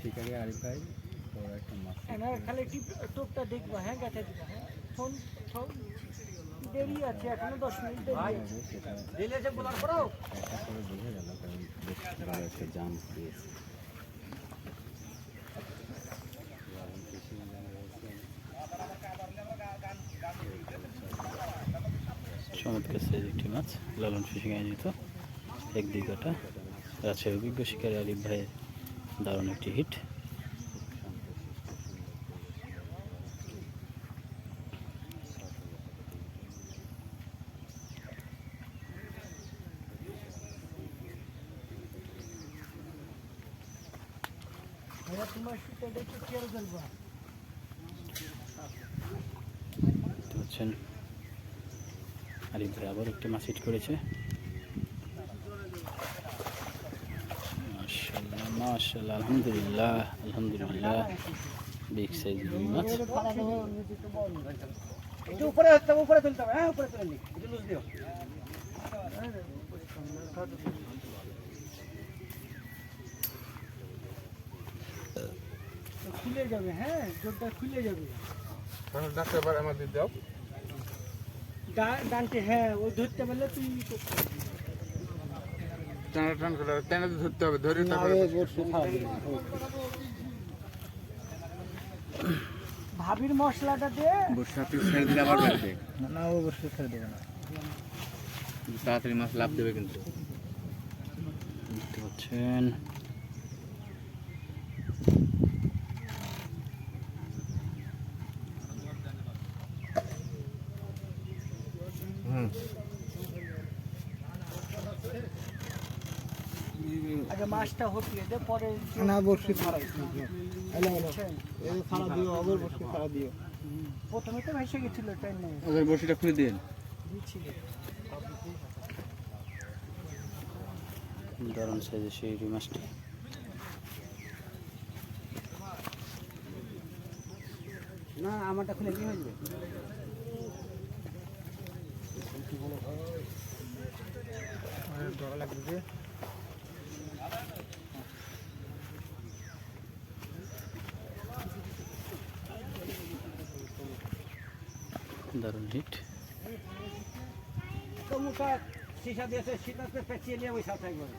শিকারি আরিফ ভাই বড় একটা মাছ খালি টিপ টোপটা দেখব হ্যাঁ গাছে দিবা হ্যাঁ। ফোন ফোন দেরি আছে এখনও দশ মিনিট দেরি আছে। সেটা দিলে বলার পরেও একটা করে বোঝা গেল কারণ বড় একটা জাম দিয়েছে চমৎকার সাইজ একটি মাছ লালন ফিশিং আয়োজিত। এক দুই কাটা। রাজশাহী অভিজ্ঞ শিকারী আরিফ ভাইয়ের দারুণ একটি হিট আরিফ ভাই আবার একটি মাছ হিট করেছে। মাশাল্লাহ মাশাল্লাহ আলহামদুলিল্লাহ আলহামদুলিল্লাহ বিগ সাইজ রুই মাছ একটু উপরে হতে হবে উপরে তুলতে হবে হ্যাঁ উপরে তুলে নি একটু লুজ দিও খুলে যাবে হ্যাঁ জোরটা খুলে যাবে ডাক্তার আমাদের দাও ডা- ডানটে হ্যাঁ ওই ধরতে পারলে তুই ই করতে পারবি। টানা টান করে টেনে ধরতে হবে ধরে তারপরে ভাবির মশলাটা দিয়ে বর্ষা তুই ছেড়ে দিলে আবার বাড়বে না ও বসে ছেড়ে দেবে না। তাড়াতাড়ি মাছ লাভ দেবে কিন্তু। দেখতে পাচ্ছেন মাছটা হটিয়ে দে পরে না বর্ষি ছাড়াই। Hello hello. এই ছাড়া দিও অগর বর্ষি ছাড়া দিও। প্রথমে তো ভেসে গেছিল ট্রেনে ওদের বর্ষিটা খুলে দিন দিয়েছিল দারুণ সাইজের সেই রুই মাছটি না আমারটা খুলে কি হয়ে ডরা লাগবে দারুণ মুখা সীসা দিয়েছে সীতাতে পেঁচিয়ে নিয়ে ওই সাথে একবার।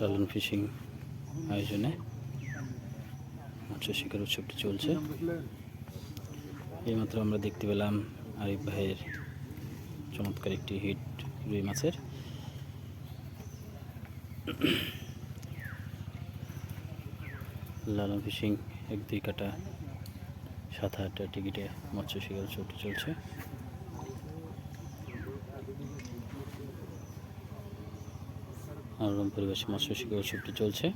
লালন ফিশিং আয়োজনে। মৎস্য শিকার উৎসবটি চলছে। এইমাত্র আমরা দেখতে পেলাম আরিফ ভাইয়ের চমৎকার একটি হিট রুই মাছের। লালন ফিশিং, এক দুই কাটা, সাত হাজার টিকিটে মৎস্য শিকার উৎসবটি চলছে। মনোরম পরিবেশে মৎস্য শিকার উৎসবটি চলছে।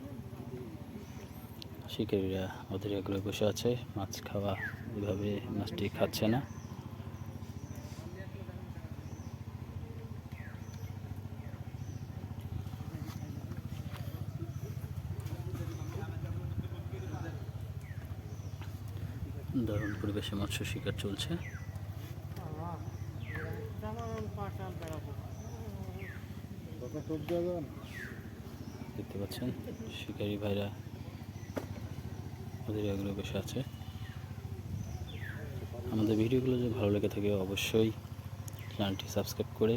শিকারীরা ওদের আগ্রহে বসে আছে, মাছ খাওয়া এভাবে মাছটি খাচ্ছে না। দারুণ পরিবেশে মৎস্য শিকার চলছে। দেখতে পাচ্ছেন, শিকারী ভাইরা ওদের আগ্রহে বসে আছে। আমাদের ভিডিওগুলো যদি ভালো লেগে থাকে অবশ্যই চ্যানেলটি সাবস্ক্রাইব করে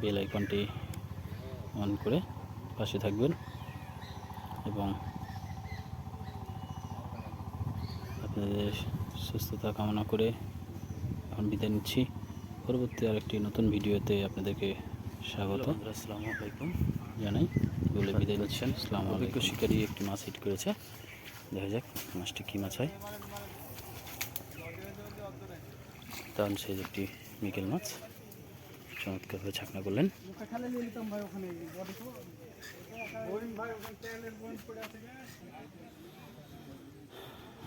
বেল আইকনটি অন করে পাশে থাকবেন এবং আপনাদের সুস্থতা কামনা করে এখন বিদায় নিচ্ছি। পরবর্তী আরেকটি নতুন ভিডিওতে আপনাদেরকে স্বাগত। আসসালামু আলাইকুম। জানাই। বলে বিদায় নিচ্ছেন। আলাইকুম। শিকারি একটি মাছ হিট করেছে। দেখা যাক মাছটি কী মাছ হয়। দারুণ সাইজ একটি মিকেল মাছ। চমৎকারভাবে ছাকনা করলেন।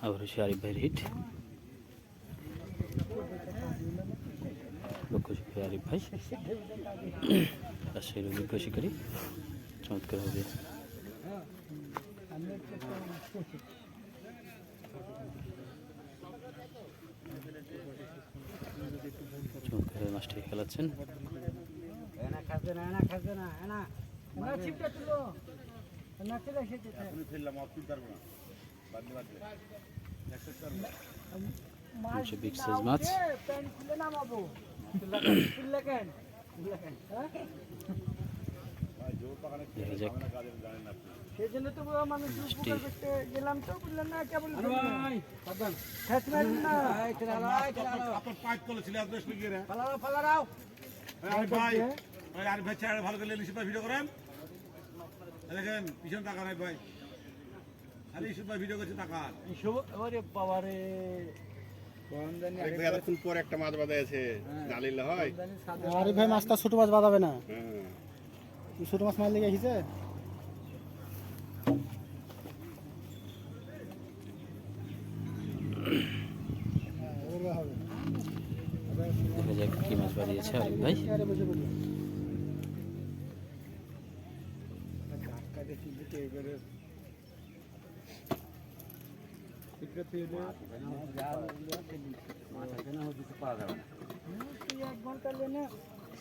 আবার হচ্ছে আরিফ ভাইয়ের হিট লক্ষ্য আরিফ ভাই। রাজশাহীর অভিজ্ঞ শিকারী। চমৎকারভাবে চমৎকারভাবে মাছটি খেলাচ্ছেন এনা খাচ্ছে না এনা খাচ্ছে না এনা এনা ছিপটা তুলো এনা চলে এসেছে মাছ। সেই জন্য তো মানুষ উপকার করতে গেলাম তো না কেবল আরে ভাই ভালো করে ভিডিও করেন দেখেন পিছন টাকা নাই ভাই খালি ভাই ভিডিও করছে টাকা ওরে বাবা রে একটা মাছ বাঁধা আছে জালিলে হয় আরে ভাই মাছটা ছোট মাছ বাঁধাবে না। ছোট মাছ মারলে গেছে দেখা যাক কি মাছ বাড়িয়েছে আরিফ ভাই তুই এক ঘণ্টা লেনে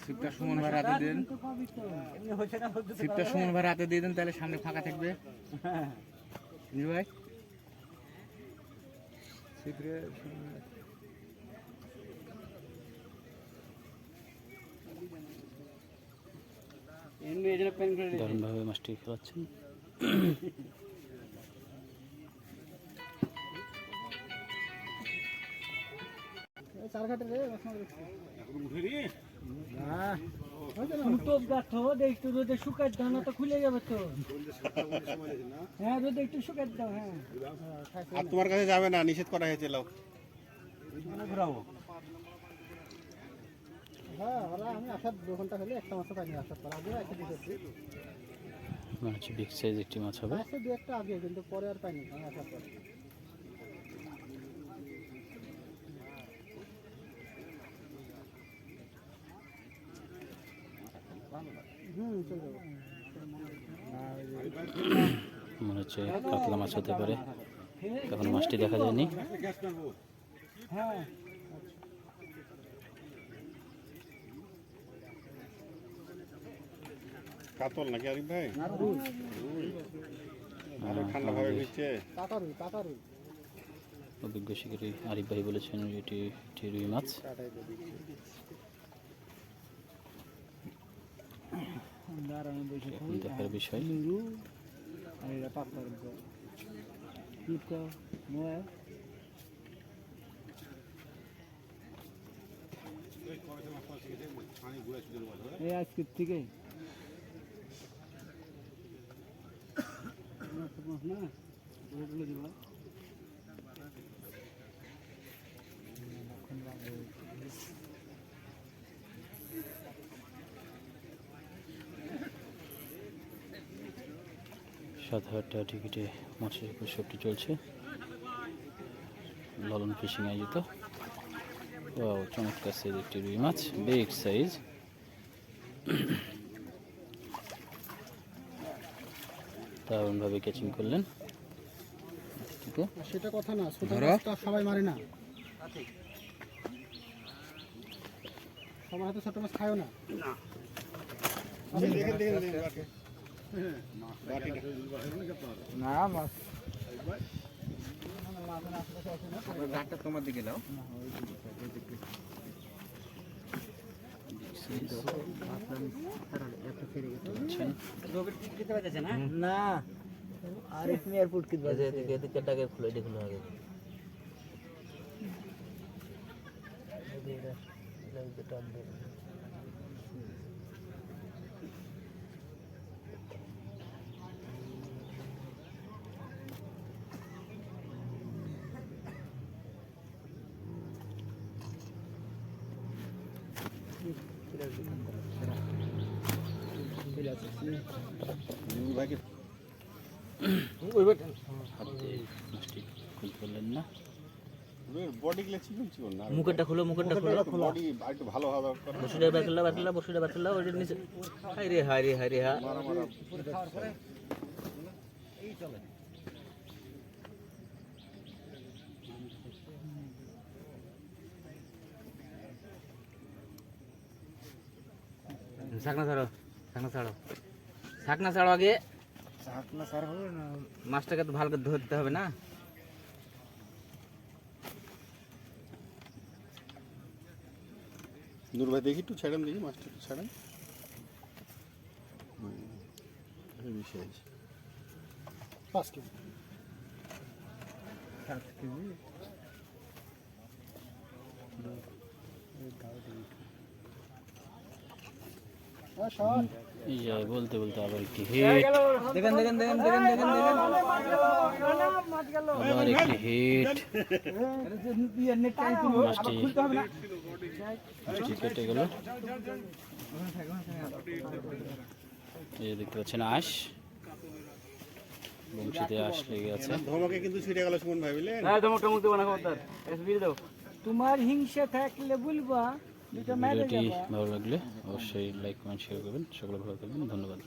সিপটা সুমন ভাই রাতে দিন। সিপটা সুমন ভাই রাতে দিয়ে দেন তাহলে সামনে ফাঁকা থাকবে। জি ভাই? এমনি এই জন্য প্যান্ট করে দারুণভাবে মাছটি খেলাচ্ছেন। চার রে গাঠো দেখতো রোদে শুকাই দাও না তো খুলে যাবে তো হ্যাঁ রোদে একটু শুকাই দাও হ্যাঁ আর তোমার কাছে যাবে না নিষেধ করা হয়েছিল হ্যাঁ ওরা আমি আসার দু ঘণ্টা হলে একটা মাছ পাইনি আসার পর আগে একটা দিতেছি বিগ সাইজ একটি মাছ হবে। দু একটা আগে কিন্তু পরে আর পাইনি আসার পর মনে হচ্ছে কাতলা মাছ হতে পারে। এখন মাছটি দেখা যায়নি। গ্যাস করব কাতল নাকি আরিফ ভাই? ঠান্ডা ভাবে হচ্ছে টাকা রুই টাকা রুই অভিজ্ঞ শিকারী আরিফ ভাই বলেছেন এটি রুই মাছ দাঁড়ানো বসে এখন দেখার বিষয় এই আজকে থেকে না সাত হাজার টাকা টিকিটে মাছের উৎসবটি চলছে। ললন ফিশিং আয়োজিত। ও চমৎকার সাইজ একটি রুই মাছ বিগ সাইজ দারুণভাবে ক্যাচিং করলেন। সেটা কথা না সবাই মারে না। সবার হাতে ছোট মাছ খায়ও না। না মাছ ঘাটটা তোমার দিকে দাও না আর इसमें एयरपोर्ट की वजह से कहते चटा के खुले देख लो आगे হাত দিয়ে মাছটি খুঁজ করলেন না বডি গুলো চিকন চিকন না মুখেরটা খুলো। মুখেরটা খুলো। বডি একটু ভালো হওয়া দরকার বসুটা বাতলা বাতলা বসুটা বাতলা ওই নিচে। হাই রে হাই রে হাই রে হা মারা মারা শাকনা ছাড়ো শাকনা ছাড়ো শাকনা ছাড়ো আগে শাকনা সার হবে না মাছটাকে তো ভালো করে ধরতে হবে না নূর ভাই দেখি একটু ছেড়েন দেখি মাছটা একটু ছেড়েন বেশি আছে পাঁচ কেজি সাত কেজি হ্যাঁ সব এই যায় বলতে বলতে আবার একটি হিট দেখেন দেখেন দেখেন দেখেন দেখেন দেখেন। আবার একটি হিট মাছটি মাছটি কেটে গেল। এই দেখতে পাচ্ছেন আঁশ। বংশীতে আঁশ লেগে আছে। ধমকে কিন্তু ছিটে গেল সুমন ভাই বুঝলেন? হ্যাঁ ধমক টমক দেবো না খবরদার। বিড়ি দাও। তোমার হিংসা থাকলে বলবা ভিডিওটি ভালো লাগলে অবশ্যই লাইক কমেন্ট শেয়ার করবেন। সকলে ভালো থাকবেন। ধন্যবাদ।